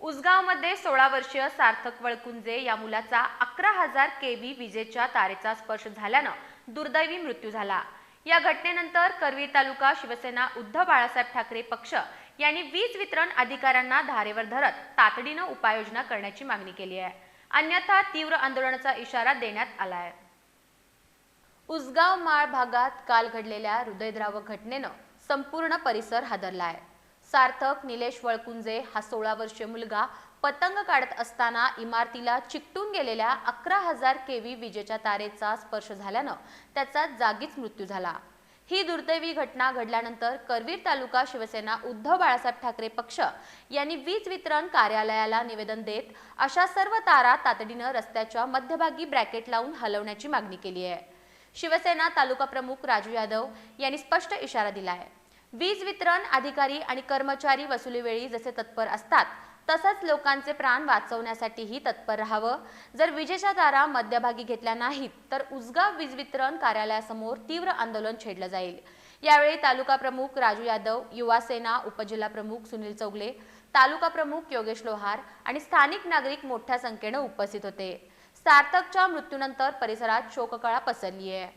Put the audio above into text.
उसगावमध्ये सोळा वर्षीय सार्थक वळकुंजे या मुलाचा अकरा हजार केव्ही विजेच्या तारेचा स्पर्श झाल्यानं दुर्दैवी मृत्यू झाला. या घटनेनंतर करवीर तालुका शिवसेना उद्धव बाळासाहेब ठाकरे पक्ष यांनी वीज वितरण अधिकाऱ्यांना धारेवर धरत तातडीनं उपाययोजना करण्याची मागणी केली आहे. अन्यथा तीव्र आंदोलनाचा इशारा देण्यात आला आहे उसगाव माळ भागात काल घडलेल्या हृदयद्रावक घटनेनं संपूर्ण परिसर हादरला आहे सार्थक निलेश वळकुंजे हा सोळा वर्षीय मुलगा पतंग काढत असताना इमारतीला चिकटून गेलेल्या अकरा हजार केव्ही विजेच्या तारेचा स्पर्श झाल्यानं त्याचा जागीच मृत्यू झाला. ही दुर्दैवी घटना घडल्यानंतर करवीर तालुका शिवसेना उद्धव बाळासाहेब ठाकरे पक्ष यांनी वीज वितरण कार्यालयाला निवेदन देत अशा सर्व तारा तातडीनं रस्त्याच्या मध्यभागी ब्रॅकेट लावून हलवण्याची मागणी केली आहे. शिवसेना तालुका प्रमुख राजू यादव यांनी स्पष्ट इशारा दिला आहे. वीज वितरण अधिकारी आणि कर्मचारी वसुलीवेळी जसे तत्पर असतात तसंच लोकांचे प्राण वाचवण्यासाठीही तत्पर राहावं. जर विजेच्या तारा मध्यभागी घेतल्या नाहीत तर उसगाव वीज वितरण कार्यालयासमोर तीव्र आंदोलन छेडलं जाईल. यावेळी तालुका प्रमुख राजू यादव युवा सेना उपजिल्हा प्रमुख सुनील चौगले तालुका प्रमुख योगेश लोहार आणि स्थानिक नागरिक मोठ्या संख्येनं उपस्थित होते. सार्थकच्या मृत्यूनंतर परिसरात शोककळा पसरली आहे